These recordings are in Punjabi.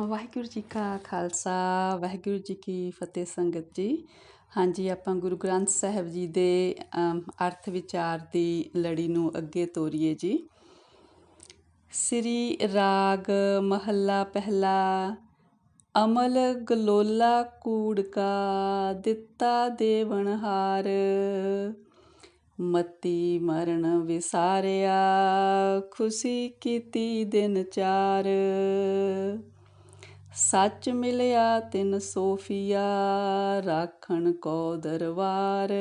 ਵਾਹਿਗੁਰੂ ਜੀ ਕਾ ਖਾਲਸਾ, ਵਾਹਿਗੁਰੂ ਜੀ ਕੀ ਫਤਿਹ ਸੰਗਤ ਜੀ। ਹਾਂਜੀ, ਆਪਾਂ ਗੁਰੂ ਗ੍ਰੰਥ ਸਾਹਿਬ ਜੀ ਦੇ ਅਰਥ ਵਿਚਾਰ ਦੀ ਲੜੀ ਨੂੰ ਅੱਗੇ ਤੋਰੀਏ ਜੀ। ਸ੍ਰੀ ਰਾਗ ਮਹੱਲਾ ਪਹਿਲਾ, ਅਮਲ ਗਲੋਲਾ ਕੂੜ ਕਾ ਦਿੱਤਾ ਦੇਵਨਹਾਰ ਮਤੀ ਮਰਨ ਵਿਸਾਰਿਆ, ਖੁਸ਼ੀ ਕੀਤੀ ਦਿਨ ਚਾਰ। ਸੱਚ ਮਿਲਿਆ ਤਿਨ ਸੋਫੀਆ, ਰਾਖਣ ਕੋ ਦਰਬਾਰ।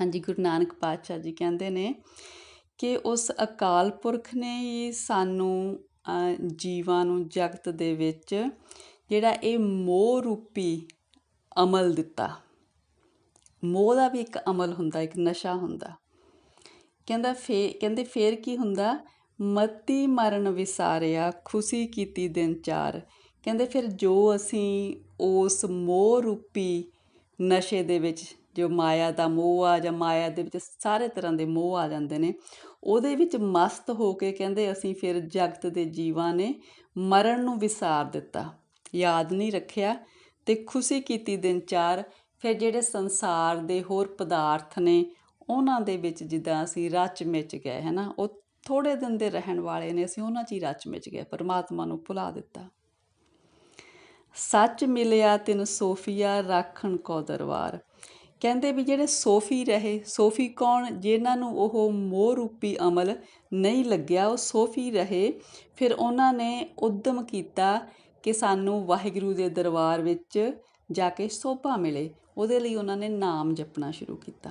ਹਾਂਜੀ, ਗੁਰੂ ਨਾਨਕ ਪਾਤਸ਼ਾਹ ਜੀ ਕਹਿੰਦੇ ਨੇ ਕਿ ਉਸ ਅਕਾਲ ਪੁਰਖ ਨੇ ਹੀ ਸਾਨੂੰ ਜੀਵਾਂ ਨੂੰ ਜਗਤ ਦੇ ਵਿੱਚ ਜਿਹੜਾ ਇਹ ਮੋਹ ਰੂਪੀ ਅਮਲ ਦਿੱਤਾ। ਮੋਹ ਦਾ ਵੀ ਇੱਕ ਅਮਲ ਹੁੰਦਾ, ਇੱਕ ਨਸ਼ਾ ਹੁੰਦਾ। ਕਹਿੰਦਾ ਫੇ, ਕਹਿੰਦੇ ਫੇਰ ਕੀ ਹੁੰਦਾ? ਮਤੀ ਮਰਨ ਵਿਸਾਰਿਆ, ਖੁਸ਼ੀ ਕੀਤੀ ਦਿਨ ਚਾਰ। ਕਹਿੰਦੇ ਫਿਰ ਜੋ ਅਸੀਂ ਉਸ ਮੋਹ ਰੂਪੀ ਨਸ਼ੇ ਦੇ ਵਿੱਚ, ਜੋ ਮਾਇਆ ਦਾ ਮੋਹ ਆ ਜਾਂ ਮਾਇਆ ਦੇ ਵਿੱਚ ਸਾਰੇ ਤਰ੍ਹਾਂ ਦੇ ਮੋਹ ਆ ਜਾਂਦੇ ਨੇ, ਉਹਦੇ ਵਿੱਚ ਮਸਤ ਹੋ ਕੇ ਕਹਿੰਦੇ ਅਸੀਂ ਫਿਰ ਜਗਤ ਦੇ ਜੀਵਾਂ ਨੇ ਮਰਨ ਨੂੰ ਵਿਸਾਰ ਦਿੱਤਾ। ਯਾਦ ਨਹੀਂ ਰੱਖਿਆ ਤੇ ਖੁਸ਼ੀ ਕੀਤੀ ਦਿਨ ਚਾਰ, ਫਿਰ ਜਿਹੜੇ ਸੰਸਾਰ ਦੇ ਹੋਰ ਪਦਾਰਥ ਨੇ, ਉਹਨਾਂ ਦੇ ਵਿੱਚ ਜਿੱਦਾਂ ਅਸੀਂ ਰਚ ਮਿਚ ਗਏ, ਹੈ ਨਾ? ਉਹ ਥੋੜੇ ਦਿਨ ਦੇ ਰਹਿਣ ਵਾਲੇ ਨੇ, ਅਸੀਂ ਉਹਨਾਂ 'ਚ ਹੀ ਰਚ ਮਿਚ ਗਏ, ਪਰਮਾਤਮਾ ਨੂੰ ਭੁਲਾ ਦਿੱਤਾ। ਸੱਚ ਮਿਲਿਆ ਤਿਨ ਸੋਫੀਆ, ਰਾਖਣ ਕੋ ਦਰਬਾਰ। ਕਹਿੰਦੇ ਵੀ ਜਿਹੜੇ ਸੋਫੀ ਰਹੇ, ਸੋਫੀ ਕੌਣ? ਜਿਨ੍ਹਾਂ ਨੂੰ ਉਹ ਮੋਹ ਰੂਪੀ ਅਮਲ ਨਹੀਂ ਲੱਗਿਆ, ਉਹ ਸੋਫੀ ਰਹੇ। ਫਿਰ ਉਹਨਾਂ ਨੇ ਉਦਮ ਕੀਤਾ ਕਿ ਸਾਨੂੰ ਵਾਹਿਗੁਰੂ ਦੇ ਦਰਬਾਰ ਵਿੱਚ ਜਾ ਕੇ ਸੋਭਾ ਮਿਲੇ। ਉਹਦੇ ਲਈ ਉਹਨਾਂ ਨੇ ਨਾਮ ਜਪਣਾ ਸ਼ੁਰੂ ਕੀਤਾ।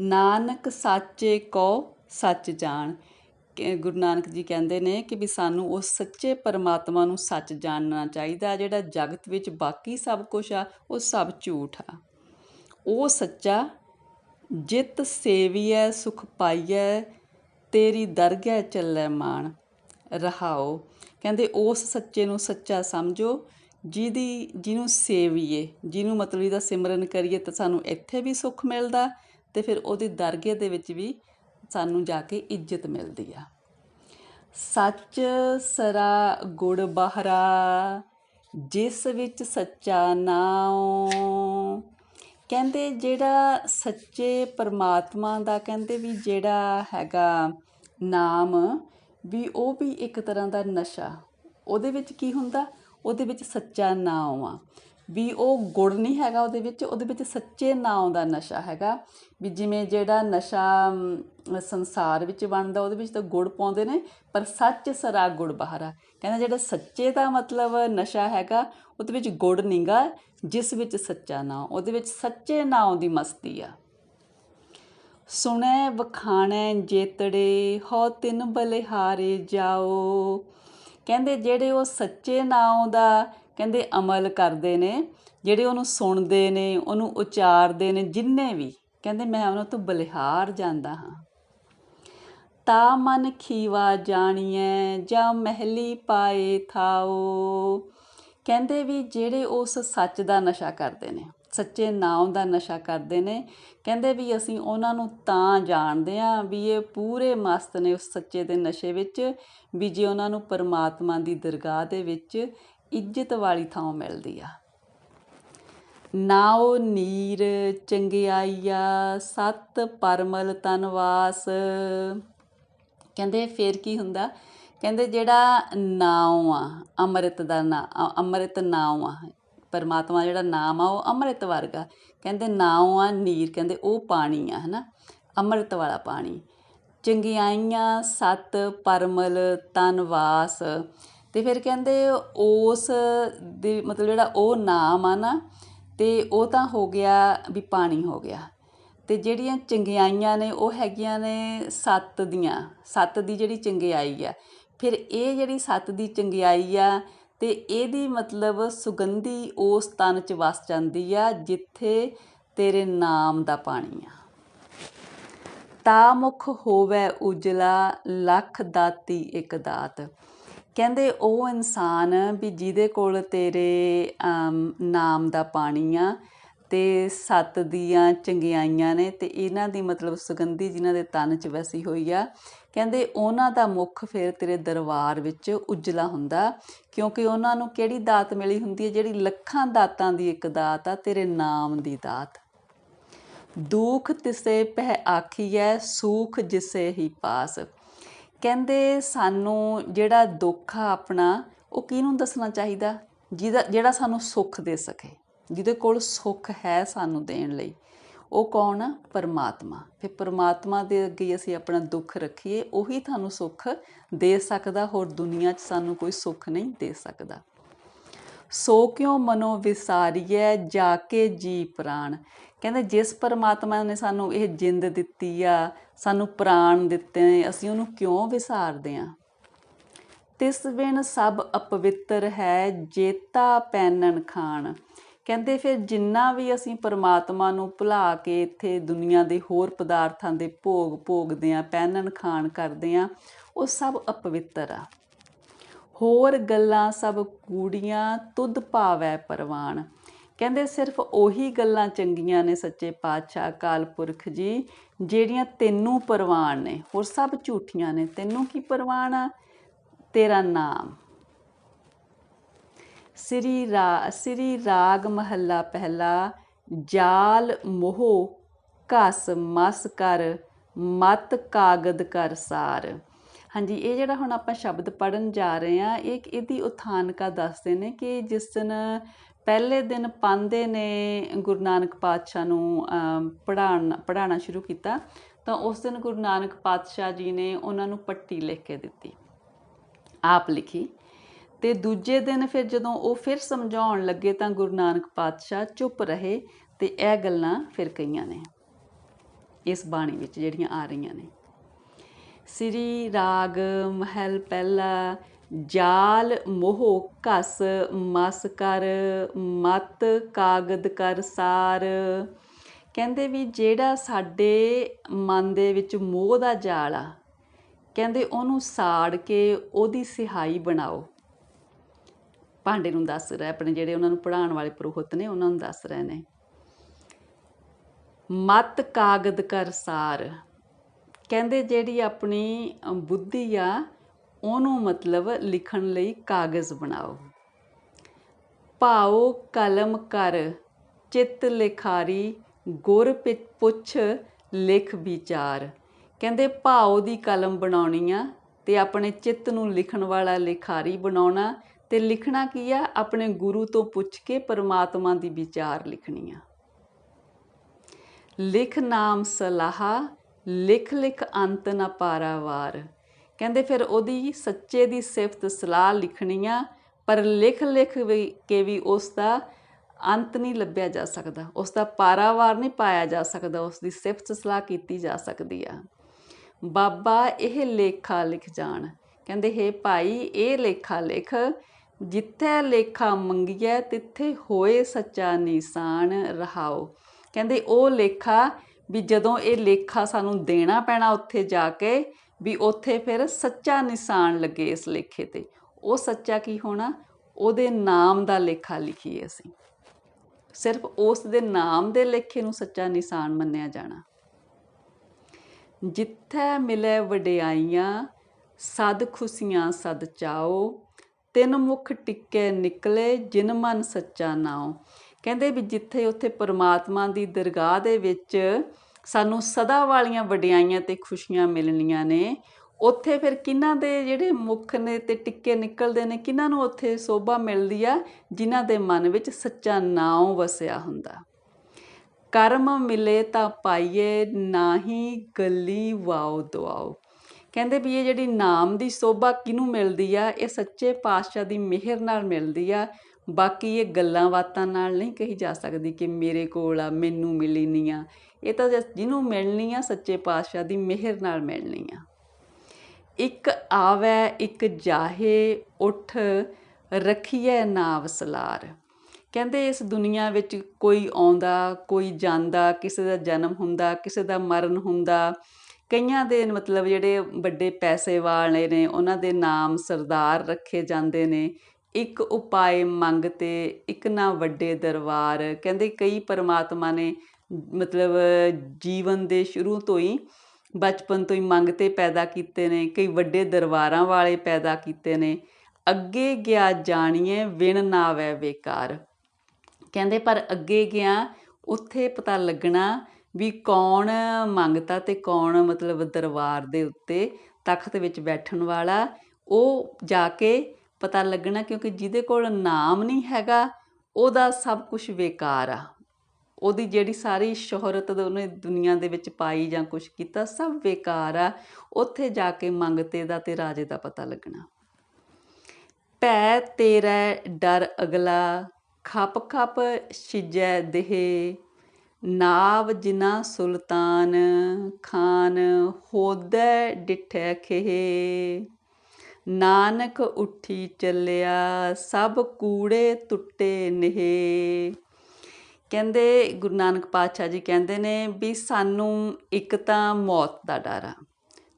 ਨਾਨਕ ਸਾਚੇ ਕੋ ਸੱਚ ਜਾਣ। ਕਿ ਗੁਰੂ ਨਾਨਕ ਜੀ ਕਹਿੰਦੇ ਨੇ ਕਿ ਵੀ ਸਾਨੂੰ ਉਸ ਸੱਚੇ ਪਰਮਾਤਮਾ ਨੂੰ ਸੱਚ ਜਾਣਨਾ ਚਾਹੀਦਾ ਜਿਹੜਾ ਜਗਤ ਵਿੱਚ ਬਾਕੀ ਸਭ ਕੁਝ ਆ, ਉਹ ਸਭ ਝੂਠ ਆ। ਉਹ ਸੱਚਾ, ਜਿਤ ਸੇਵੀਐ, ਸੁਖ ਪਾਈਐ, ਤੇਰੀ ਦਰਗਹਿ ਚੱਲੈ ਮਾਣ। ਰਹਾਓ। ਕਹਿੰਦੇ ਉਸ ਸੱਚੇ ਨੂੰ ਸੱਚਾ ਸਮਝੋ, ਜਿਹਦੀ, ਜਿਹਨੂੰ ਸੇਵੀਏ, ਜਿਹਨੂੰ ਮਤਲਬ ਇਹਦਾ ਸਿਮਰਨ ਕਰੀਏ ਤਾਂ ਸਾਨੂੰ ਇੱਥੇ ਵੀ ਸੁੱਖ ਮਿਲਦਾ ਤੇ ਫਿਰ ਉਹਦੀ ਦਰਗਹਿ ਦੇ ਵਿੱਚ ਵੀ ਸਾਨੂੰ ਜਾ ਕੇ ਇੱਜ਼ਤ ਮਿਲਦੀ ਆ। ਸੱਚ ਸਰਾ ਗੁੜ ਬਹਰਾ, ਜਿਸ ਵਿੱਚ ਸੱਚਾ ਨਾਮ ਕਹਿੰਦੇ ਜਿਹੜਾ ਸੱਚੇ ਪਰਮਾਤਮਾ ਦਾ, ਕਹਿੰਦੇ ਵੀ ਜਿਹੜਾ ਹੈਗਾ ਨਾਮ, ਵੀ ਉਹ ਵੀ ਇੱਕ ਤਰ੍ਹਾਂ ਦਾ ਨਸ਼ਾ। ਉਹਦੇ ਵਿੱਚ ਕੀ ਹੁੰਦਾ? ਉਹਦੇ ਵਿੱਚ ਸੱਚਾ ਨਾਮ ਆ। ਵੀ ਉਹ ਗੁੜ ਨਹੀਂ ਹੈਗਾ ਉਹਦੇ ਵਿੱਚ ਉਹਦੇ ਵਿੱਚ ਸੱਚੇ ਨਾਮ ਦਾ ਨਸ਼ਾ ਹੈਗਾ। ਵੀ ਜਿਵੇਂ ਜਿਹੜਾ ਨਸ਼ਾ ਸੰਸਾਰ ਵਿੱਚ ਬਣਦਾ, ਉਹਦੇ ਵਿੱਚ ਤਾਂ ਗੁੜ ਪਾਉਂਦੇ ਨੇ, ਪਰ ਸੱਚ ਸਰਾ ਗੁੜ ਬਹਾਰਾ ਕਹਿੰਦਾ ਜਿਹੜਾ ਸੱਚੇ ਦਾ ਮਤਲਬ ਨਸ਼ਾ ਹੈਗਾ, ਉਹਦੇ ਵਿੱਚ ਗੁੜ ਨਹੀਂਗਾ ਜਿਸ ਵਿੱਚ ਸੱਚਾ ਨਾਮ, ਉਹਦੇ ਵਿੱਚ ਸੱਚੇ ਨਾਮ ਦੀ ਮਸਤੀ ਆ। ਸੁਣੈ ਵਖਾਣੈ ਜੇਤੜੇ, ਹੋ ਤਿੰਨ ਬਲਿਹਾਰੇ ਜਾਓ। ਕਹਿੰਦੇ ਜਿਹੜੇ ਉਹ ਸੱਚੇ ਨਾਮ ਦਾ ਕਹਿੰਦੇ ਅਮਲ ਕਰਦੇ ਨੇ, ਜਿਹੜੇ ਉਹਨੂੰ ਸੁਣਦੇ ਨੇ, ਉਹਨੂੰ ਉਚਾਰਦੇ ਨੇ, ਜਿੰਨੇ ਵੀ, ਕਹਿੰਦੇ ਮੈਂ ਉਹਨਾਂ ਤੋਂ ਬਲਿਹਾਰ ਜਾਂਦਾ ਹਾਂ। ਤਾ ਮਨ ਖੀਵਾ ਜਾਣੀਐ, ਜਾਂ ਮਹਿਲੀ ਪਾਏ ਥਾਓ। ਕਹਿੰਦੇ ਵੀ ਜਿਹੜੇ ਉਸ ਸੱਚ ਦਾ ਨਸ਼ਾ ਕਰਦੇ ਨੇ, ਸੱਚੇ ਨਾਮ ਦਾ ਨਸ਼ਾ ਕਰਦੇ ਨੇ, ਕਹਿੰਦੇ ਵੀ ਅਸੀਂ ਉਹਨਾਂ ਨੂੰ ਤਾਂ ਜਾਣਦੇ ਆ ਵੀ ਇਹ ਪੂਰੇ ਮਸਤ ਨੇ ਉਸ ਸੱਚੇ ਦੇ ਨਸ਼ੇ ਵਿੱਚ, ਵੀ ਜੇ ਉਹਨਾਂ ਨੂੰ ਪਰਮਾਤਮਾ ਦੀ ਦਰਗਾਹ ਦੇ ਵਿੱਚ ਇੱਜ਼ਤ ਵਾਲੀ ਥਾਂ ਮਿਲਦੀ ਆ। ਨਾਉ ਨੀਰ ਚੰਗਿਆਈਆ, ਸਤ ਪਰਮਲ ਤਨਵਾਸ ਕਹਿੰਦੇ ਫੇਰ ਕੀ ਹੁੰਦਾ? ਕਹਿੰਦੇ ਜਿਹੜਾ ਨਾਮ ਆ, ਅੰਮ੍ਰਿਤ ਦਾ ਨਾ ਅੰਮ੍ਰਿਤ ਨਾਮ ਆ, ਪਰਮਾਤਮਾ ਜਿਹੜਾ ਨਾਮ ਆ, ਉਹ ਅੰਮ੍ਰਿਤ ਵਰਗਾ। ਕਹਿੰਦੇ ਨਾਮ ਆ, ਨੀਰ ਕਹਿੰਦੇ ਉਹ ਪਾਣੀ ਆ, ਹਨਾ? ਅੰਮ੍ਰਿਤ ਵਾਲਾ ਪਾਣੀ। ਚੰਗਿਆਈਆਂ, ਸਤ ਪਰਮਲ ਤਨਵਾਸ ਅਤੇ ਫਿਰ ਕਹਿੰਦੇ ਉਸ ਦੇ ਮਤਲਬ ਜਿਹੜਾ ਉਹ ਨਾਮ ਆ ਨਾ ਅਤੇ ਉਹ ਤਾਂ ਹੋ ਗਿਆ ਵੀ ਪਾਣੀ ਹੋ ਗਿਆ। ਅਤੇ ਜਿਹੜੀਆਂ ਚੰਗਿਆਈਆਂ ਨੇ, ਉਹ ਹੈਗੀਆਂ ਨੇ ਸੱਤ ਦੀਆਂ। ਸੱਤ ਦੀ ਜਿਹੜੀ ਚੰਗਿਆਈ ਆ। ਫਿਰ ਇਹ ਜਿਹੜੀ ਸੱਤ ਦੀ ਚੰਗਿਆਈ ਆ, ਤੇ ਇਹਦੀ ਮਤਲਬ ਸੁਗੰਧੀ ਉਸ ਤਨ ਚ ਵਸ ਜਾਂਦੀ ਆ, ਜਿੱਥੇ ਤੇਰੇ ਨਾਮ ਦਾ ਪਾਣੀ ਆ। ਤਾ ਮੁਖ ਹੋਵੇ ਉਜਲਾ, ਲੱਖ ਦਾਤੀ ਇੱਕ ਦਾਤ। ਕਹਿੰਦੇ ਉਹ ਇਨਸਾਨ ਵੀ ਜਿਹਦੇ ਕੋਲ ਤੇਰੇ ਨਾਮ ਦਾ ਪਾਣੀ ਆ ਤੇ ਸੱਤ ਦੀਆਂ ਚੰਗਿਆਈਆਂ ਨੇ ਤੇ ਇਹਨਾਂ ਦੀ ਮਤਲਬ ਸੁਗੰਧੀ ਜਿਨ੍ਹਾਂ ਦੇ ਤਨ 'ਚ ਵਸੀ ਹੋਈ ਆ, ਕਹਿੰਦੇ ਉਹਨਾਂ ਦਾ ਮੁਖ ਫਿਰ ਤੇਰੇ ਦਰਬਾਰ ਵਿੱਚ ਉਜਲਾ ਹੁੰਦਾ ਕਿਉਂਕਿ ਉਹਨਾਂ ਨੂੰ ਕਿਹੜੀ ਦਾਤ ਮਿਲੀ ਹੁੰਦੀ ਹੈ? ਜਿਹੜੀ ਲੱਖਾਂ ਦਾਤਾਂ ਦੀ ਇੱਕ ਦਾਤ ਆ, ਤੇਰੇ ਨਾਮ ਦੀ ਦਾਤ। ਦੁਖ ਤਿਸੇ ਪਹਿ ਆਖੀਐ, ਸੂਖ ਜਿਸੇ ਹੀ ਪਾਸ। ਕਹਿੰਦੇ ਸਾਨੂੰ ਜਿਹੜਾ ਦੁੱਖ ਆ ਆਪਣਾ, ਉਹ ਕਿਹਨੂੰ ਦੱਸਣਾ ਚਾਹੀਦਾ? ਜਿਹਦਾ, ਜਿਹੜਾ ਸਾਨੂੰ ਸੁੱਖ ਦੇ ਸਕੇ। ਜਿਹਦੇ ਕੋਲ ਸੁੱਖ ਹੈ ਸਾਨੂੰ ਦੇਣ ਲਈ, ਉਹ ਕੌਣ ਆ? ਪਰਮਾਤਮਾ। ਫਿਰ ਪਰਮਾਤਮਾ ਦੇ ਅੱਗੇ ਅਸੀਂ ਆਪਣਾ ਦੁੱਖ ਰੱਖੀਏ, ਉਹੀ ਤੁਹਾਨੂੰ ਸੁੱਖ ਦੇ ਸਕਦਾ, ਹੋਰ ਦੁਨੀਆ 'ਚ ਸਾਨੂੰ ਕੋਈ ਸੁੱਖ ਨਹੀਂ ਦੇ ਸਕਦਾ। ਸੋ ਕਿਉ ਮਨੋ ਵਿਸਾਰੀਐ, ਜਾ ਕੇ ਜੀ ਪ੍ਰਾਣ? ਕਹਿੰਦੇ ਜਿਸ ਪਰਮਾਤਮਾ ਨੇ ਸਾਨੂੰ ਇਹ ਜਿੰਦ ਦਿੱਤੀ ਆ ਸਾਨੂੰ ਪ੍ਰਾਣ ਦਿੱਤੇ ਅਸੀਂ ਉਹਨੂੰ ਕਿਉਂ ਵਿਸਾਰਦੇ ਆ ਤਿਸ ਬਿਨ ਸਭ ਅਪਵਿੱਤਰ ਹੈ, ਜੇਤਾ ਪੈਨਨ ਖਾਣ। ਕਹਿੰਦੇ ਫਿਰ ਜਿੰਨਾ ਵੀ ਅਸੀਂ ਪਰਮਾਤਮਾ ਨੂੰ ਭੁਲਾ ਕੇ ਇੱਥੇ ਦੁਨੀਆ ਦੇ ਹੋਰ ਪਦਾਰਥਾਂ ਦੇ ਭੋਗ ਭੋਗਦੇ ਆ ਪੈਨਨ ਖਾਣ ਕਰਦੇ ਆ ਉਹ ਸਭ ਅਪਵਿੱਤਰ ਆ। ਹੋਰ ਗੱਲਾਂ ਸਭ ਕੂੜੀਆਂ, ਤੁਧ ਭਾਵੈ ਪਰਵਾਨ ਕਹਿੰਦੇ ਸਿਰਫ ਉਹੀ ਗੱਲਾਂ ਚੰਗੀਆਂ ਨੇ ਸੱਚੇ ਪਾਤਸ਼ਾਹ ਅਕਾਲ ਪੁਰਖ ਜੀ ਜਿਹੜੀਆਂ ਤੈਨੂੰ ਪਰਵਾਨ ਨੇ, ਹੋਰ ਸਭ ਝੂਠੀਆਂ ਨੇ, ਤੈਨੂੰ ਕੀ ਪਰਵਾਨ ਆ ਤੇਰਾ ਨਾਮ। ਸ੍ਰੀ ਰਾ, ਸ੍ਰੀ ਰਾਗ ਮਹੱਲਾ ਪਹਿਲਾ, ਜਾਲ ਮੋਹ, ਘਸ ਮਸ ਕਰ, ਮਤ ਕਾਗਦ ਕਰ ਸਾਰ। ਹਾਂਜੀ, ਇਹ ਜਿਹੜਾ ਹੁਣ ਆਪਾਂ ਸ਼ਬਦ ਪੜਨ ਜਾ ਰਹੇ ਆ ਇਹ ਇਹਦੀ ਉਥਾਨਕਾ ਦੱਸਦੇ ਨੇ ਕਿ ਜਿਸ ਦਿਨ ਪਹਿਲੇ ਦਿਨ ਪਾਂਦੇ ਨੇ ਗੁਰੂ ਨਾਨਕ ਪਾਤਸ਼ਾਹ ਨੂੰ ਪੜਾਉਣ ਪੜਾਉਣਾ ਸ਼ੁਰੂ ਕੀਤਾ, ਤਾਂ ਉਸ ਦਿਨ ਗੁਰੂ ਨਾਨਕ ਪਾਤਸ਼ਾਹ ਜੀ ਨੇ ਉਹਨਾਂ ਨੂੰ ਪੱਟੀ ਲਿਖ ਕੇ ਦਿੱਤੀ, ਆਪ ਲਿਖੀ। ਤੇ ਦੂਜੇ ਦਿਨ ਫਿਰ ਜਦੋਂ ਉਹ ਫਿਰ ਸਮਝਾਉਣ ਲੱਗੇ ਤਾਂ ਗੁਰੂ ਨਾਨਕ ਪਾਤਸ਼ਾਹ ਚੁੱਪ ਰਹੇ ਤੇ ਇਹ ਗੱਲਾਂ ਫਿਰ ਕਈਆਂ ਨੇ, ਇਸ ਬਾਣੀ ਵਿੱਚ ਜਿਹੜੀਆਂ ਆ ਰਹੀਆਂ ਨੇ। ਸ੍ਰੀ ਰਾਗ ਮਹਿਲ ਪਹਿਲਾ ਜਾਲ ਮੋਹ ਘਸ, ਮਸ ਕਰ, ਮਤ ਕਾਗਦ ਕਰ ਸਾਰ। ਕਹਿੰਦੇ ਵੀ ਜਿਹੜਾ ਸਾਡੇ ਮਨ ਦੇ ਵਿੱਚ ਮੋਹ ਦਾ ਜਾਲ ਆ, ਕਹਿੰਦੇ ਉਹਨੂੰ ਸਾੜ ਕੇ ਉਹਦੀ ਸਿਹਾਈ ਬਣਾਓ। ਭਾਂਡੇ ਨੂੰ ਦੱਸ ਰਿਹਾ, ਆਪਣੇ ਜਿਹੜੇ ਉਹਨਾਂ ਨੂੰ ਪੜਾਉਣ ਵਾਲੇ ਪ੍ਰੋਹਤ ਨੇ, ਉਹਨਾਂ ਨੂੰ ਦੱਸ ਰਹੇ ਨੇ। ਮਤ ਕਾਗਦ ਕਰ ਸਾਰ। ਕਹਿੰਦੇ ਜਿਹੜੀ ਆਪਣੀ ਬੁੱਧੀ ਆ ਉਹਨੂੰ ਮਤਲਬ ਲਿਖਣ ਲਈ ਕਾਗਜ਼ ਬਣਾਓ। ਭਾਉ ਕਲਮ ਕਰ, ਚਿੱਤ ਲਿਖਾਰੀ, ਗੁਰ ਪੁੱਛ, ਲਿਖ ਵਿਚਾਰ। ਕਹਿੰਦੇ ਭਾਉ ਦੀ ਕਲਮ ਬਣਾਉਣੀ ਆ ਤੇ ਆਪਣੇ ਚਿੱਤ ਨੂੰ ਲਿਖਣ ਵਾਲਾ ਲਿਖਾਰੀ ਬਣਾਉਣਾ ਤੇ ਲਿਖਣਾ ਕੀ ਆ? ਆਪਣੇ ਗੁਰੂ ਤੋਂ ਪੁੱਛ ਕੇ ਪਰਮਾਤਮਾ ਦੀ ਵਿਚਾਰ ਲਿਖਣੀ ਆ। ਲਿਖ ਨਾਮ ਸਲਾਹਾ ਲਿਖ ਲਿਖ ਅੰਤ ਨਾ ਪਾਰਾਵਾਰ। ਕਹਿੰਦੇ ਫਿਰ ਉਹਦੀ ਸੱਚੇ ਦੀ ਸਿਫਤ ਸਲਾਹ ਲਿਖਣੀ ਆ ਪਰ ਲਿਖ ਲਿਖ ਕੇ ਵੀ ਉਸ ਦਾ ਅੰਤ ਨਹੀਂ ਲੱਭਿਆ ਜਾ ਸਕਦਾ। ਉਸ ਦਾ ਪਾਰਾਵਾਰ ਨਹੀਂ ਪਾਇਆ ਜਾ ਸਕਦਾ। ਉਸ ਦੀ ਸਿਫਤ ਸਲਾਹ ਕੀਤੀ ਜਾ ਸਕਦੀ ਆ। ਬਾਬਾ, ਇਹ ਲੇਖਾ ਲਿਖ ਜਾਣ। ਕਹਿੰਦੇ, ਹੈ ਭਾਈ, ਇਹ ਲੇਖਾ ਲਿਖ। ਜਿੱਥੇ ਲੇਖਾ ਮੰਗਿਆ ਤਿੱਥੇ ਹੋਏ ਸੱਚਾ ਨਿਸ਼ਾਨ ਰਹਾਓ। ਕਹਿੰਦੇ, ਉਹ ਲੇਖਾ ਵੀ ਜਦੋਂ ਇਹ ਲੇਖਾ ਸਾਨੂੰ ਦੇਣਾ ਪੈਣਾ ਉੱਥੇ ਜਾ ਕੇ ਵੀ ਉੱਥੇ ਫਿਰ ਸੱਚਾ ਨਿਸ਼ਾਨ ਲੱਗੇ ਇਸ ਲੇਖੇ ਤੇ। ਉਹ ਸੱਚਾ ਕੀ ਹੋਣਾ? ਉਹਦੇ ਨਾਮ ਦਾ ਲੇਖਾ ਲਿਖੀਏ ਅਸੀਂ। ਸਿਰਫ ਉਸ ਦੇ ਨਾਮ ਦੇ ਲੇਖੇ ਨੂੰ ਸੱਚਾ ਨਿਸ਼ਾਨ ਮੰਨਿਆ ਜਾਣਾ। ਜਿੱਥੇ ਮਿਲੇ ਵਡਿਆਈਆਂ, ਸਦ ਖੁਸ਼ੀਆਂ ਸਦ ਚਾਓ, ਤਿੰਨ ਮੁਖ ਟਿੱਕੇ ਨਿਕਲੇ ਜਿਨ ਮਨ ਸੱਚਾ ਨਾਉ ਕਹਿੰਦੇ ਵੀ ਜਿੱਥੇ ਉੱਥੇ ਪਰਮਾਤਮਾ ਦੀ ਦਰਗਾਹ ਦੇ ਵਿੱਚ ਸਾਨੂੰ ਸਦਾ ਵਾਲੀਆਂ ਵਡਿਆਈਆਂ ਤੇ ਖੁਸ਼ੀਆਂ ਮਿਲਣੀਆਂ ਨੇ। ਉੱਥੇ ਫਿਰ ਕਿਹਨਾਂ ਦੇ ਜਿਹੜੇ ਮੁੱਖ ਨੇ ਤੇ ਟਿੱਕੇ ਨਿਕਲਦੇ ਨੇ, ਕਿਹਨਾਂ ਨੂੰ ਉੱਥੇ ਸੋਭਾ ਮਿਲਦੀ ਆ, ਜਿਨ੍ਹਾਂ ਦੇ ਮਨ ਵਿੱਚ ਸੱਚਾ ਨਾਉ ਵਸਿਆ ਹੁੰਦਾ। ਕਰਮ ਮਿਲੇ ਤਾਂ ਪਾਈਏ, ਨਾਹੀ ਗੱਲੀ ਵਾਓ ਦੁਆਓ ਕਹਿੰਦੇ ਵੀ ਇਹ ਜਿਹੜੀ ਨਾਮ ਦੀ ਸੋਭਾ ਕਿਹਨੂੰ ਮਿਲਦੀ ਆ? ਇਹ ਸੱਚੇ ਪਾਤਸ਼ਾਹ ਦੀ ਮਿਹਰ ਨਾਲ ਮਿਲਦੀ ਆ। ਬਾਕੀ ਇਹ ਗੱਲਾਂ ਬਾਤਾਂ ਨਾਲ ਨਹੀਂ ਕਹੀ ਜਾ ਸਕਦੀ ਕਿ ਮੇਰੇ ਕੋਲ ਆ, ਮੈਨੂੰ ਮਿਲੀ ਨਹੀਂ ਆ। ਇਹ ਤਾਂ ਜਿਹਨੂੰ ਮਿਲਣੀ ਆ, ਸੱਚੇ ਪਾਤਸ਼ਾਹ ਦੀ ਮਿਹਰ ਨਾਲ ਮਿਲਣੀ ਆ। ਇੱਕ ਆਵੈ, ਇੱਕ ਜਾਹੇ, ਉਠ, ਰਖੀਐ ਨਾਵ ਸਲਾਰ। ਕਹਿੰਦੇ ਇਸ ਦੁਨੀਆ ਵਿੱਚ ਕੋਈ ਆਉਂਦਾ, ਕੋਈ ਜਾਂਦਾ, ਕਿਸੇ ਦਾ ਜਨਮ ਹੁੰਦਾ, ਕਿਸੇ ਦਾ ਮਰਨ ਹੁੰਦਾ ਕਈਆਂ ਦੇ ਮਤਲਬ ਜਿਹੜੇ ਵੱਡੇ ਪੈਸੇ ਵਾਲੇ ਨੇ, ਉਹਨਾਂ ਦੇ ਨਾਮ ਸਰਦਾਰ ਰੱਖੇ ਜਾਂਦੇ ਨੇ। ਇੱਕ ਉਪਾਏ ਮੰਗ ਤੇ ਇੱਕ ਨਾ ਵੱਡੇ ਦਰਬਾਰ। ਕਹਿੰਦੇ ਕਈ ਪਰਮਾਤਮਾ ਨੇ ਮਤਲਬ ਜੀਵਨ ਦੇ ਸ਼ੁਰੂ ਤੋਂ ਹੀ, ਬਚਪਨ ਤੋਂ ਹੀ ਮੰਗਤੇ ਪੈਦਾ ਕੀਤੇ ਨੇ, ਕਈ ਵੱਡੇ ਦਰਬਾਰਾਂ ਵਾਲੇ ਪੈਦਾ ਕੀਤੇ ਨੇ। ਅੱਗੇ ਗਿਆ ਜਾਣੀਏ, ਵਿਣ ਨਾ ਵੈ ਬੇਕਾਰ। ਕਹਿੰਦੇ ਪਰ ਅੱਗੇ ਗਿਆ, ਉੱਥੇ ਪਤਾ ਲੱਗਣਾ ਵੀ ਕੌਣ ਮੰਗਤਾ ਤੇ ਕੌਣ ਮਤਲਬ ਦਰਬਾਰ ਦੇ ਉੱਤੇ ਤਖਤ ਵਿੱਚ ਬੈਠਣ ਵਾਲਾ, ਉਹ ਜਾ ਕੇ ਪਤਾ ਲੱਗਣਾ ਕਿਉਂਕਿ ਜਿਹਦੇ ਕੋਲ ਨਾਮ ਨਹੀਂ ਹੈਗਾ, ਉਹਦਾ ਸਭ ਕੁਝ ਬੇਕਾਰ ਆ। ਉਹਦੀ ਜਿਹੜੀ ਸਾਰੀ ਸ਼ੋਹਰਤ ਉਹਨੇ ਦੁਨੀਆ ਦੇ ਵਿੱਚ ਪਾਈ ਜਾਂ ਕੁਝ ਕੀਤਾ, ਸਭ ਬੇਕਾਰ ਆ। ਉੱਥੇ ਜਾ ਕੇ ਮੰਗਤੇ ਦਾ ਤੇ ਰਾਜੇ ਦਾ ਪਤਾ ਲੱਗਣਾ। ਭੈ ਤੇਰਾ ਡਰ ਅਗਲਾ, ਖੱਪ ਖੱਪ ਛਿਜੈ ਦੇਹ। ਨਾਵ ਜਿਨਾ ਸੁਲਤਾਨ, ਖਾਨ ਹੋਦੈ ਡਿਠੈ ਖੇ ਨਾਨਕ ਉੱਠੀ ਚੱਲਿਆ, ਸਭ ਕੂੜੇ ਟੁੱਟੇ ਨਹਿ। ਕਹਿੰਦੇ, ਗੁਰੂ ਨਾਨਕ ਪਾਤਸ਼ਾਹ ਜੀ ਕਹਿੰਦੇ ਨੇ ਵੀ ਸਾਨੂੰ ਇੱਕ ਤਾਂ ਮੌਤ ਦਾ ਡਰ ਆ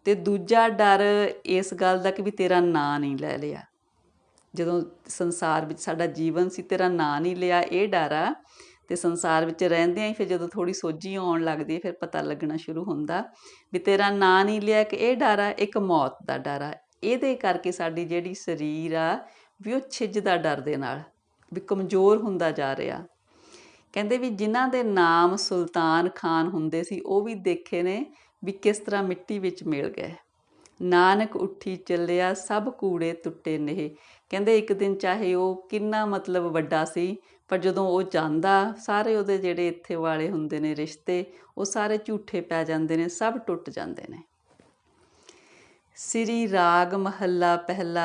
ਤੇ ਦੂਜਾ ਡਰ ਇਸ ਗੱਲ ਦਾ ਕਿ ਵੀ ਤੇਰਾ ਨਾਂ ਨਹੀਂ ਲੈ ਲਿਆ। ਜਦੋਂ ਸੰਸਾਰ ਵਿੱਚ ਸਾਡਾ ਜੀਵਨ ਸੀ, ਤੇਰਾ ਨਾਂ ਨਹੀਂ ਲਿਆ, ਇਹ ਡਰ ਆ ਤੇ ਸੰਸਾਰ ਵਿੱਚ ਰਹਿੰਦਿਆਂ ਹੀ, ਫਿਰ ਜਦੋਂ ਥੋੜੀ ਸੋਝੀ ਆਉਣ ਲੱਗਦੀ ਹੈ ਫਿਰ ਪਤਾ ਲੱਗਣਾ ਸ਼ੁਰੂ ਹੁੰਦਾ ਵੀ ਤੇਰਾ ਨਾਂ ਨਹੀਂ ਲਿਆ ਕਿ ਇਹ ਡਰ ਆ ਇੱਕ ਮੌਤ ਦਾ ਡਰ। ਆ ਇਹਦੇ ਕਰਕੇ ਸਾਡੀ ਜਿਹੜੀ ਸਰੀਰ ਆ, ਵੀ ਉਹ ਛਿੱਜਦਾ ਡਰ ਦੇ ਨਾਲ, ਵੀ ਕਮਜ਼ੋਰ ਹੁੰਦਾ ਜਾ ਰਿਹਾ। ਕਹਿੰਦੇ ਵੀ ਜਿਨ੍ਹਾਂ ਦੇ ਨਾਮ ਸੁਲਤਾਨ ਖਾਨ ਹੁੰਦੇ ਸੀ, ਉਹ ਵੀ ਦੇਖੇ ਨੇ ਵੀ ਕਿਸ ਤਰ੍ਹਾਂ ਮਿੱਟੀ ਵਿੱਚ ਮਿਲ ਗਏ। ਨਾਨਕ ਉੱਠੀ ਚੱਲਿਆ, ਸਭ ਕੂੜੇ ਟੁੱਟੇ ਨੇ ਕਹਿੰਦੇ ਇੱਕ ਦਿਨ ਚਾਹੇ ਉਹ ਕਿੰਨਾ ਮਤਲਬ ਵੱਡਾ ਸੀ ਪਰ ਜਦੋਂ ਉਹ ਜਾਂਦਾ, ਸਾਰੇ ਉਹਦੇ ਜਿਹੜੇ ਇੱਥੇ ਵਾਲੇ ਹੁੰਦੇ ਨੇ ਰਿਸ਼ਤੇ, ਉਹ ਸਾਰੇ ਝੂਠੇ ਪੈ ਜਾਂਦੇ ਨੇ, ਸਭ ਟੁੱਟ ਜਾਂਦੇ ਨੇ। ਸ੍ਰੀ ਰਾਗ ਮਹੱਲਾ ਪਹਿਲਾ।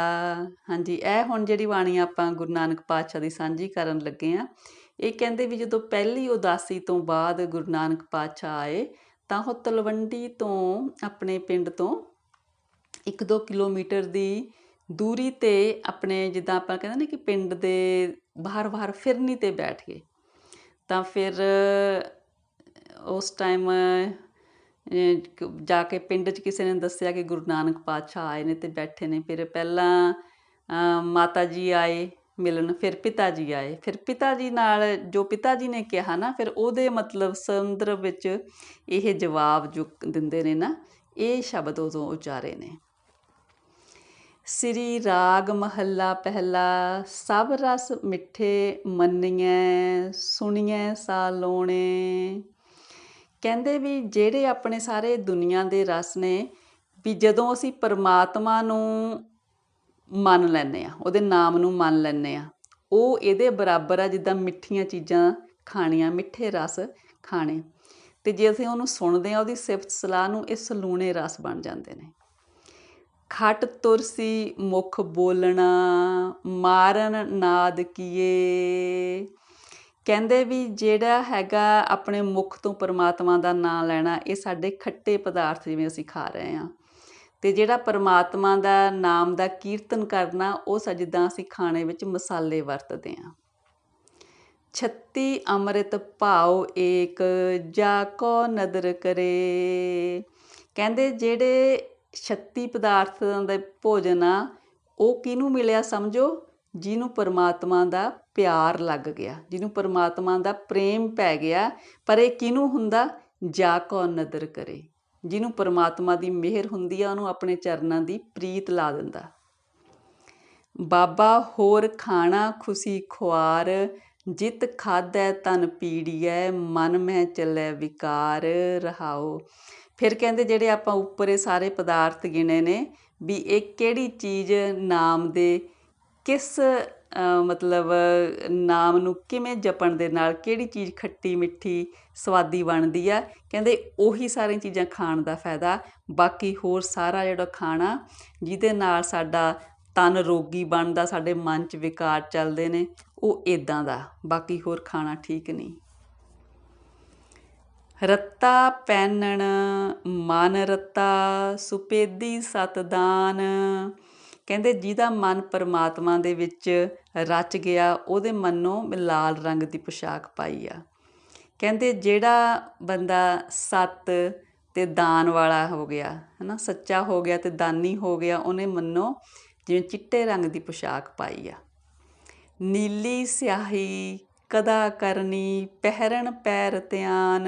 ਹਾਂਜੀ, ਇਹ ਹੁਣ ਜਿਹੜੀ ਬਾਣੀ ਆਪਾਂ ਗੁਰੂ ਨਾਨਕ ਪਾਤਸ਼ਾਹ ਦੀ ਸਾਂਝੀ ਕਰਨ ਲੱਗੇ ਆ ਇਹ ਕਹਿੰਦੇ ਵੀ ਜਦੋਂ ਪਹਿਲੀ ਉਦਾਸੀ ਤੋਂ ਬਾਅਦ ਗੁਰੂ ਨਾਨਕ ਪਾਤਸ਼ਾਹ ਆਏ, ਤਾਂ ਉਹ ਤਲਵੰਡੀ ਤੋਂ ਆਪਣੇ ਪਿੰਡ ਤੋਂ 1-2 ਕਿਲੋਮੀਟਰ ਦੀ ਦੂਰੀ ਤੇ ਆਪਣੇ ਜਿੱਦਾਂ ਆਪਾਂ ਕਹਿੰਦੇ ਨੇ ਕਿ ਪਿੰਡ ਦੇ ਬਾਹਰ-ਬਾਹਰ ਫਿਰਨੀ ਤੇ ਬੈਠ ਗਏ। ਤਾਂ ਫਿਰ ਉਸ ਟਾਈਮ ਜਾ ਕੇ ਪਿੰਡ 'ਚ ਕਿਸੇ ਨੇ ਦੱਸਿਆ ਕਿ ਗੁਰੂ ਨਾਨਕ ਪਾਤਸ਼ਾਹ ਆਏ ਨੇ ਤੇ ਬੈਠੇ ਨੇ। ਫਿਰ ਪਹਿਲਾਂ ਮਾਤਾ ਜੀ ਆਏ ਮਿਲਣ, ਫਿਰ ਪਿਤਾ ਜੀ ਆਏ। ਫਿਰ ਪਿਤਾ ਜੀ ਨਾਲ ਜੋ ਪਿਤਾ ਜੀ ਨੇ ਕਿਹਾ ਨਾ, ਫਿਰ ਉਹਦੇ ਮਤਲਬ ਸੰਦਰਭ ਵਿੱਚ ਇਹ ਜਵਾਬ ਜੋ ਦਿੰਦੇ ਨੇ ਨਾ, ਇਹ ਸ਼ਬਦ ਉਦੋਂ ਉਚਾਰੇ ਨੇ। ਸ੍ਰੀ ਰਾਗ ਮਹੱਲਾ ਪਹਿਲਾ, ਸਭ ਰਸ ਮਿੱਠੇ ਮੰਨੀਐ, ਸੁਣੀਐ ਸਾ ਲੋਣੇ। ਕਹਿੰਦੇ ਵੀ ਜਿਹੜੇ ਆਪਣੇ ਸਾਰੇ ਦੁਨੀਆ ਦੇ ਰਸ ਨੇ, ਵੀ ਜਦੋਂ ਅਸੀਂ ਪਰਮਾਤਮਾ ਨੂੰ ਮੰਨ ਲੈਨੇ ਆ ਉਹਦੇ ਨਾਮ ਨੂੰ ਮੰਨ ਲੈਨੇ ਆ ਉਹ ਇਹਦੇ ਬਰਾਬਰ ਆ ਜਿੱਦਾਂ ਮਿੱਠੀਆਂ ਚੀਜ਼ਾਂ ਖਾਣੀਆਂ, ਮਿੱਠੇ ਰਸ ਖਾਣੇ। ਤੇ ਜੇ ਅਸੀਂ ਉਹਨੂੰ ਸੁਣਦੇ ਆ ਉਹਦੀ ਸਿਫਤ ਸਲਾਹ ਨੂੰ ਇਹ ਸਲੂਣੇ ਰਸ ਬਣ ਜਾਂਦੇ ਨੇ। ਖਟ ਤੁਰਸੀ ਮੁਖ ਬੋਲਣਾ, ਮਾਰਨ ਨਾਦ ਕੀਏ। ਕਹਿੰਦੇ ਵੀ ਜਿਹੜਾ ਹੈਗਾ ਆਪਣੇ ਮੁਖ ਤੋਂ ਪਰਮਾਤਮਾ ਦਾ ਨਾਮ ਲੈਣਾ, ਇਹ ਸਾਡੇ ਖੱਟੇ ਪਦਾਰਥ ਜਿਵੇਂ ਅਸੀਂ ਖਾ ਰਹੇ ਆ ਤੇ ਜਿਹੜਾ ਪਰਮਾਤਮਾ ਦਾ ਨਾਮ ਦਾ ਕੀਰਤਨ ਕਰਨਾ, ਉਹ ਸਜਦਾ ਅਸੀਂ ਖਾਣੇ ਵਿੱਚ ਮਸਾਲੇ ਵਰਤਦੇ ਆ 36 ਅੰਮ੍ਰਿਤ ਭਾਉ ਏਕ, ਜਾ ਕੋ ਨਦਰ ਕਰੇ। ਕਹਿੰਦੇ ਜਿਹੜੇ 36 ਪਦਾਰਥਾਂ ਦੇ ਭੋਜਨ ਆ, ਉਹ ਕਿਹਨੂੰ ਮਿਲਿਆ ਸਮਝੋ? ਜਿਹਨੂੰ ਪਰਮਾਤਮਾ ਦਾ ਪਿਆਰ ਲੱਗ ਗਿਆ, ਜਿਹਨੂੰ ਪਰਮਾਤਮਾ ਦਾ ਪ੍ਰੇਮ ਪੈ ਗਿਆ, ਪਰ ਇਹ ਕਿਹਨੂੰ ਹੁੰਦਾ? ਜਾ ਕੋ ਨਦਰ ਕਰੇ। ਜਿਹਨੂੰ ਪਰਮਾਤਮਾ ਦੀ ਮਿਹਰ ਹੁੰਦੀ ਆ, ਉਹਨੂੰ ਆਪਣੇ ਚਰਨਾਂ ਦੀ ਪ੍ਰੀਤ ਲਾ ਦਿੰਦਾ। ਬਾਬਾ, ਹੋਰ ਖਾਣਾ ਖੁਸ਼ੀ ਖੁਆਰ, ਜਿਤ ਖਾਦੈ ਤਨ ਪੀੜੀਐ, ਮਨ ਮਹਿ ਚੱਲੇ ਵਿਕਾਰ ਰਹਾਓ ਫਿਰ ਕਹਿੰਦੇ ਜਿਹੜੇ ਆਪਾਂ ਉੱਪਰ ਇਹ ਸਾਰੇ ਪਦਾਰਥ ਗਿਣੇ ਨੇ ਵੀ ਇਹ ਕਿਹੜੀ ਚੀਜ਼ ਨਾਮ ਦੇ ਕਿਸ ਮਤਲਬ ਨਾਮ ਨੂੰ ਕਿਵੇਂ ਜਪਣ ਦੇ ਨਾਲ ਕਿਹੜੀ ਚੀਜ਼ ਖੱਟੀ ਮਿੱਠੀ ਸਵਾਦੀ ਬਣਦੀ ਆ, ਕਹਿੰਦੇ ਉਹੀ ਸਾਰੀਆਂ ਚੀਜ਼ਾਂ ਖਾਣ ਦਾ ਫਾਇਦਾ। ਬਾਕੀ ਹੋਰ ਸਾਰਾ ਜਿਹੜਾ ਖਾਣਾ ਜਿਹਦੇ ਨਾਲ ਸਾਡਾ ਤਨ ਰੋਗੀ ਬਣਦਾ, ਸਾਡੇ ਮਨ 'ਚ ਵਿਕਾਰ ਚੱਲਦੇ ਨੇ, ਉਹ ਇਦਾਂ ਦਾ। ਬਾਕੀ ਹੋਰ ਖਾਣਾ ਠੀਕ ਨਹੀਂ। ਰੱਤਾ ਪੈਨਣ, ਮਨ ਰੱਤਾ, ਸੁਪੇਦੀ ਸਤਦਾਨ ਕਹਿੰਦੇ ਜਿਹਦਾ ਮਨ ਪਰਮਾਤਮਾ ਦੇ ਵਿੱਚ ਰਚ ਗਿਆ, ਉਹਦੇ ਮਨੋਂ ਲਾਲ ਰੰਗ ਦੀ ਪੋਸ਼ਾਕ ਪਾਈ ਆ। ਕਹਿੰਦੇ ਜਿਹੜਾ ਬੰਦਾ ਸਤ ਤੇ ਦਾਨ ਵਾਲਾ ਹੋ ਗਿਆ, ਹਨਾ, ਸੱਚਾ ਹੋ ਗਿਆ ਤੇ ਦਾਨੀ ਹੋ ਗਿਆ, ਉਹਨੇ ਮਨੋਂ ਜਿਵੇਂ ਚਿੱਟੇ ਰੰਗ ਦੀ ਪੋਸ਼ਾਕ ਪਾਈ ਆ। ਨੀਲੀ ਸਿਆਹੀ ਕਦਾ ਕਰਨੀ ਪਹਿਰਨ ਪੈਰ ਧਿਆਨ।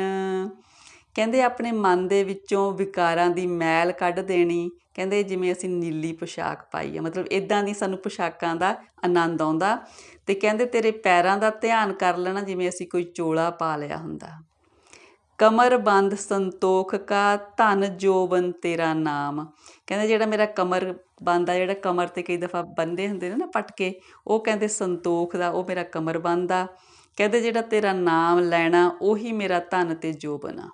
ਕਹਿੰਦੇ ਆਪਣੇ ਮਨ ਦੇ ਵਿੱਚੋਂ ਵਿਕਾਰਾਂ ਦੀ ਮੈਲ ਕੱਢ ਦੇਣੀ। ਕਹਿੰਦੇ ਜਿਵੇਂ ਅਸੀਂ ਨੀਲੀ ਪੋਸ਼ਾਕ ਪਾਈ ਆ, ਮਤਲਬ ਇਦਾਂ ਦੀ ਸਾਨੂੰ ਪੋਸ਼ਾਕਾਂ ਦਾ ਆਨੰਦ ਆਉਂਦਾ। ਤੇ ਕਹਿੰਦੇ ਤੇਰੇ ਪੈਰਾਂ ਦਾ ਧਿਆਨ ਕਰ ਲੈਣਾ, ਜਿਵੇਂ ਅਸੀਂ ਕੋਈ ਚੋਲਾ ਪਾ ਲਿਆ ਹੁੰਦਾ। ਕਮਰ ਬੰਦ ਸੰਤੋਖ ਕਾ, ਧਨ ਜੋਬਨ ਤੇਰਾ ਨਾਮ। ਕਹਿੰਦੇ ਜਿਹੜਾ ਮੇਰਾ ਕਮਰ ਬੰਦ ਆ, ਜਿਹੜਾ ਕਮਰ ਤੇ ਕਈ ਦਫਾ ਬੰਦੇ ਹੁੰਦੇ ਨੇ ਨਾ ਪਟਕੇ, ਉਹ ਕਹਿੰਦੇ ਸੰਤੋਖ ਦਾ, ਉਹ ਮੇਰਾ ਕਮਰ ਬੰਦ ਆ। ਕਹਿੰਦੇ ਜਿਹੜਾ ਤੇਰਾ ਨਾਮ ਲੈਣਾ, ਉਹੀ ਮੇਰਾ ਧਨ ਤੇ ਜੋਬਨ ਆ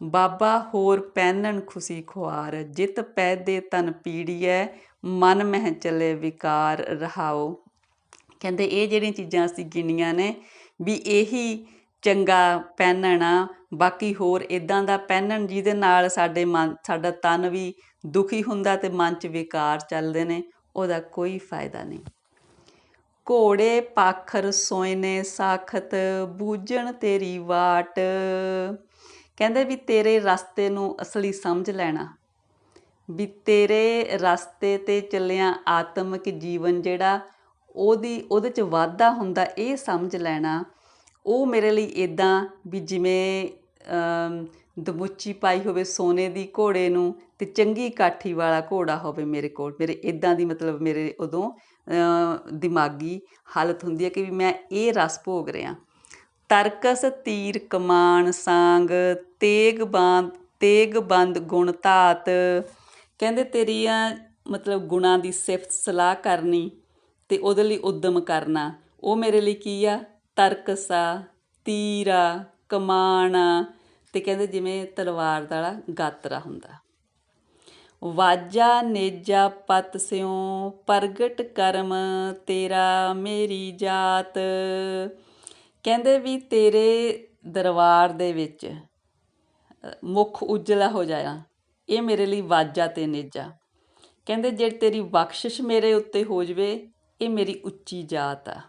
ਬਾਬਾ, ਹੋਰ ਪਹਿਨਣ ਖੁਸ਼ੀ ਖੁਆਰ, ਜਿਤ ਪੈਦੇ ਤਨ ਪੀੜੀਐ, ਮਨ ਮਹਿ ਚਲੇ ਵਿਕਾਰ ਰਹਾਓ ਕਹਿੰਦੇ ਇਹ ਜਿਹੜੀਆਂ ਚੀਜ਼ਾਂ ਅਸੀਂ ਗਿਣੀਆਂ ਨੇ, ਵੀ ਇਹੀ ਚੰਗਾ ਪਹਿਨਣ ਆ ਬਾਕੀ ਹੋਰ ਇਦਾਂ ਦਾ ਪਹਿਨਣ ਜਿਹਦੇ ਨਾਲ ਸਾਡੇ ਮਨ, ਸਾਡਾ ਤਨ ਵੀ ਦੁਖੀ ਹੁੰਦਾ ਤੇ ਮਨ 'ਚ ਵਿਕਾਰ ਚੱਲਦੇ ਨੇ, ਉਹਦਾ ਕੋਈ ਫਾਇਦਾ ਨਹੀਂ। ਘੋੜੇ ਪਾਖਰ ਸੋਇਨੇ ਸਾਖਤ ਬੂਝਣ ਤੇਰੀ ਵਾਟ। ਕਹਿੰਦੇ ਵੀ ਤੇਰੇ ਰਸਤੇ ਨੂੰ ਅਸਲੀ ਸਮਝ ਲੈਣਾ। ਵੀ ਤੇਰੇ ਰਸਤੇ ਤੇ ਚੱਲਿਆ ਆਤਮਿਕ ਜੀਵਨ ਜਿਹੜਾ ਉਹਦੀ ਉਹਦੇ ਚ ਵਾਧਾ ਹੁੰਦਾ ਇਹ ਸਮਝ ਲੈਣਾ। ਉਹ ਮੇਰੇ ਲਈ ਇਦਾਂ ਵੀ ਜਿਵੇਂ ਅਮ, ਦਮੁੱਚੀ ਪਾਈ ਹੋਵੇ ਸੋਨੇ ਦੀ ਘੋੜੇ ਨੂੰ ਤੇ ਚੰਗੀ ਕਾਠੀ ਵਾਲਾ ਘੋੜਾ ਹੋਵੇ ਮੇਰੇ ਕੋਲ। ਮੇਰੇ ਇਦਾਂ ਦੀ ਮਤਲਬ ਮੇਰੇ ਉਦੋਂ ਦਿਮਾਗੀ ਹਾਲਤ ਹੁੰਦੀ ਹੈ ਕਿ ਵੀ ਮੈਂ ਇਹ ਰਸ ਭੋਗ ਰਿਹਾ। ਤਰਕਸ ਤੀਰ ਕਮਾਨ ਸਾੰਗ, ਤੇਗ ਬੰਦ ਤੇਗ ਬੰਦ ਗੁਣ ਧਾਤ। ਕਹਿੰਦੇ ਤੇਰੀਆਂ, ਮਤਲਬ ਗੁਣਾਂ ਦੀ ਸਿਫਤ ਸਲਾਹ ਕਰਨੀ ਤੇ ਉਹਦੇ ਲਈ ਉਦਮ ਕਰਨਾ। ਉਹ ਮੇਰੇ ਲਈ ਕੀ ਆ? ਤਰਕਸਾ, ਤੀਰਾ ਕਮਾਨ ਤੇ ਕਹਿੰਦੇ ਜਿਵੇਂ ਤਲਵਾਰ ਦਾ ਗਾਤਰਾ ਹੁੰਦਾ। ਵਾਜਾ ਨੇਜਾ ਪਤ ਸਿਉ ਪ੍ਰਗਟ ਕਰਮ ਤੇਰਾ ਮੇਰੀ ਜਾਤ। ਕਹਿੰਦੇ ਵੀ ਤੇਰੇ ਦਰਬਾਰ ਦੇ ਵਿੱਚ ਅ, ਮੁਖ ਉਜਲਾ ਹੋ ਜਾਇਆ। ਇਹ ਮੇਰੇ ਲਈ ਵਾਜਾ ਤੇ ਨੇਜਾ। ਕਹਿੰਦੇ ਜੇ ਤੇਰੀ ਬਖਸ਼ਿਸ਼ ਮੇਰੇ ਉੱਤੇ ਹੋ ਜਵੇ ਇਹ ਮੇਰੀ ਉੱਚੀ ਜਾਤ ਆ।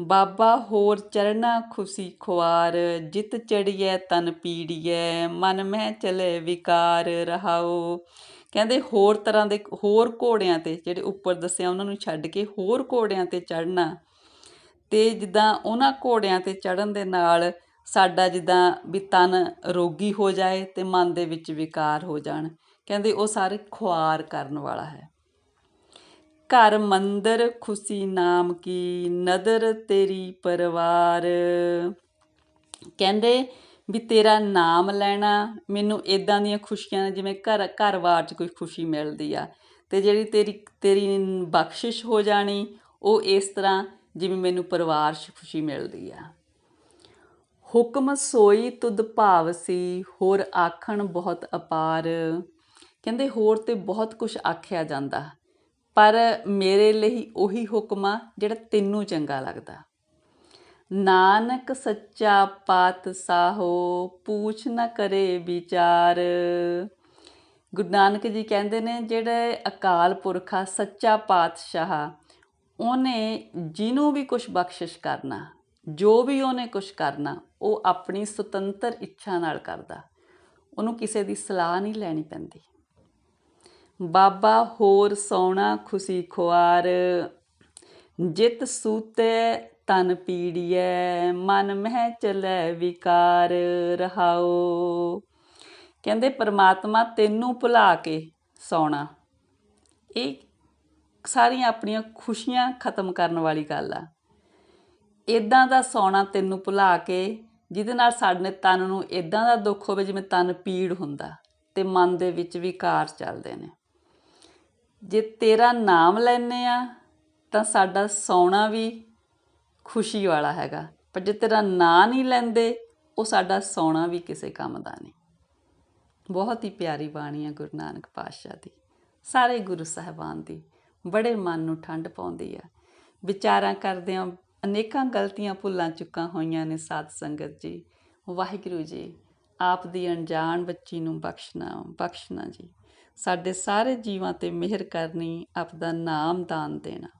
ਬਾਬਾ ਹੋਰ ਚਰਨਾ ਖੁਸ਼ੀ ਖੁਆਰ ਜਿਤ ਚੜੀਐ ਤਨ ਪੀੜੀਐ ਮਨ ਮਹਿ ਚਲੇ ਵਿਕਾਰ ਰਹਾਓ ਕਹਿੰਦੇ ਹੋਰ ਤਰ੍ਹਾਂ ਦੇ ਹੋਰ ਘੋੜਿਆਂ ਤੇ ਜਿਹੜੇ ਉੱਪਰ ਦੱਸਿਆ ਉਹਨਾਂ ਨੂੰ ਛੱਡ ਕੇ ਹੋਰ ਘੋੜਿਆਂ ਤੇ ਚੜਨਾ ਤੇ ਜਿੱਦਾਂ ਉਹਨਾਂ ਘੋੜਿਆਂ ਤੇ ਚੜਨ ਦੇ ਨਾਲ ਸਾਡਾ ਜਿੱਦਾਂ ਵੀ ਤਨ ਰੋਗੀ ਹੋ ਜਾਏ ਤੇ ਮਨ ਦੇ ਵਿੱਚ ਵਿਕਾਰ ਹੋ ਜਾਣ। ਕਹਿੰਦੇ ਉਹ ਸਾਰੇ ਖੁਆਰ ਕਰਨ ਵਾਲਾ ਹੈ। ਘਰ ਮੰਦਰ ਖੁਸ਼ੀ ਨਾਮ ਕੀ, ਨਦਰ ਤੇਰੀ ਪਰਵਾਰ। ਕਹਿੰਦੇ ਵੀ ਤੇਰਾ ਨਾਮ ਲੈਣਾ, ਮੈਨੂੰ ਇਦਾਂ ਦੀਆਂ ਖੁਸ਼ੀਆਂ ਨੇ, ਜਿਵੇਂ ਘਰ ਘਰ-ਬਾਰ 'ਚ ਕੋਈ ਖੁਸ਼ੀ ਮਿਲਦੀ ਆ। ਤੇ ਜਿਹੜੀ ਤੇਰੀ ਤੇਰੀ ਬਖਸ਼ਿਸ਼ ਹੋ ਜਾਣੀ, ਉਹ ਇਸ ਤਰ੍ਹਾਂ ਜਿਵੇਂ ਮੈਨੂੰ ਪਰਿਵਾਰ 'ਚ ਖੁਸ਼ੀ ਮਿਲਦੀ ਆ। ਹੁਕਮ ਸੋਈ ਤੁਧ ਭਾਵਸੀ ਹੋਰ ਆਖਣ ਬਹੁਤ ਅਪਾਰ। ਕਹਿੰਦੇ ਹੋਰ ਤੇ ਬਹੁਤ ਕੁਝ ਆਖਿਆ ਜਾਂਦਾ, ਪਰ ਮੇਰੇ ਲਈ ਉਹੀ ਹੁਕਮ ਆ, ਜਿਹੜਾ ਤੈਨੂੰ ਚੰਗਾ ਲੱਗਦਾ। ਨਾਨਕ ਸੱਚਾ ਪਾਤਸ਼ਾਹੋ ਪੂਛ ਨਾ ਕਰੇ ਵਿਚਾਰ। ਗੁਰੂ ਨਾਨਕ ਜੀ ਕਹਿੰਦੇ ਨੇ, ਜਿਹੜੇ ਅਕਾਲ ਪੁਰਖ ਆ, ਸੱਚਾ ਪਾਤਸ਼ਾਹ ਉਹਨੇ ਜਿਹਨੂੰ ਵੀ ਕੁਝ ਬਖਸ਼ਿਸ਼ ਕਰਨਾ, ਜੋ ਵੀ ਉਹਨੇ ਕੁਝ ਕਰਨਾ, ਉਹ ਆਪਣੀ ਸੁਤੰਤਰ ਇੱਛਾ ਨਾਲ ਕਰਦਾ। ਉਹਨੂੰ ਕਿਸੇ ਦੀ ਸਲਾਹ ਨਹੀਂ ਲੈਣੀ ਪੈਂਦੀ। ਬਾਬਾ ਹੋਰ ਸੋਣਾ ਖੁਸ਼ੀ ਖੁਆਰ, ਜਿਤ ਸੂਤੇ ਤਨ ਪੀੜੀਐ, ਮਨ ਮਹਿ ਚਲੇ ਵਿਕਾਰ ਰਹਾਓ ਕਹਿੰਦੇ, ਪਰਮਾਤਮਾ ਤੈਨੂੰ ਭੁਲਾ ਕੇ ਸੌਣਾ। ਇਹ ਸਾਰੀਆਂ ਆਪਣੀਆਂ ਖੁਸ਼ੀਆਂ ਖਤਮ ਕਰਨ ਵਾਲੀ ਗੱਲ ਆ। ਇਦਾਂ ਦਾ ਸੌਣਾ ਤੈਨੂੰ ਭੁਲਾ ਕੇ, ਜਿਹਦੇ ਨਾਲ ਸਾਡੇ ਤਨ ਨੂੰ ਇਦਾਂ ਦਾ ਦੁੱਖ ਹੋਵੇ ਜਿਵੇਂ ਤਨ ਪੀੜ ਹੁੰਦਾ ਤੇ ਮਨ ਦੇ ਵਿੱਚ ਵਿਕਾਰ ਚੱਲਦੇ ਨੇ। ਜੇ ਤੇਰਾ ਨਾਮ ਲੈਨੇ ਆ, ਤਾਂ ਸਾਡਾ ਸੌਣਾ ਵੀ ਖੁਸ਼ੀ ਵਾਲਾ ਹੈਗਾ। ਪਰ ਜੇ ਤੇਰਾ ਨਾਂ ਨਹੀਂ ਲੈਂਦੇ, ਉਹ ਸਾਡਾ ਸੌਣਾ ਵੀ ਕਿਸੇ ਕੰਮ ਦਾ ਨਹੀਂ। ਬਹੁਤ ਹੀ ਪਿਆਰੀ ਬਾਣੀ ਹੈ ਗੁਰੂ ਨਾਨਕ ਪਾਤਸ਼ਾਹ ਦੀ। ਸਾਰੇ ਗੁਰੂ ਸਾਹਿਬਾਨ ਦੀ ਬੜੇ ਮਨ ਨੂੰ ਠੰਡ ਪਾਉਂਦੀ ਆ। ਵਿਚਾਰਾਂ ਕਰਦਿਆਂ ਅਨੇਕਾਂ ਗਲਤੀਆਂ ਭੁੱਲਾਂ ਚੁੱਕਾਂ ਹੋਈਆਂ ਨੇ ਸਾਧ ਸੰਗਤ ਜੀ। ਵਾਹਿਗੁਰੂ ਜੀ, ਆਪ ਦੀ ਅਣਜਾਣ ਬੱਚੀ ਨੂੰ ਬਖਸ਼ਣਾ ਬਖਸ਼ਣਾ ਜੀ। ਸਾਡੇ ਸਾਰੇ ਜੀਵਾਂ ਤੇ ਮਿਹਰ ਕਰਨੀ, ਆਪ ਦਾ ਨਾਮ ਦਾਨ ਦੇਣਾ।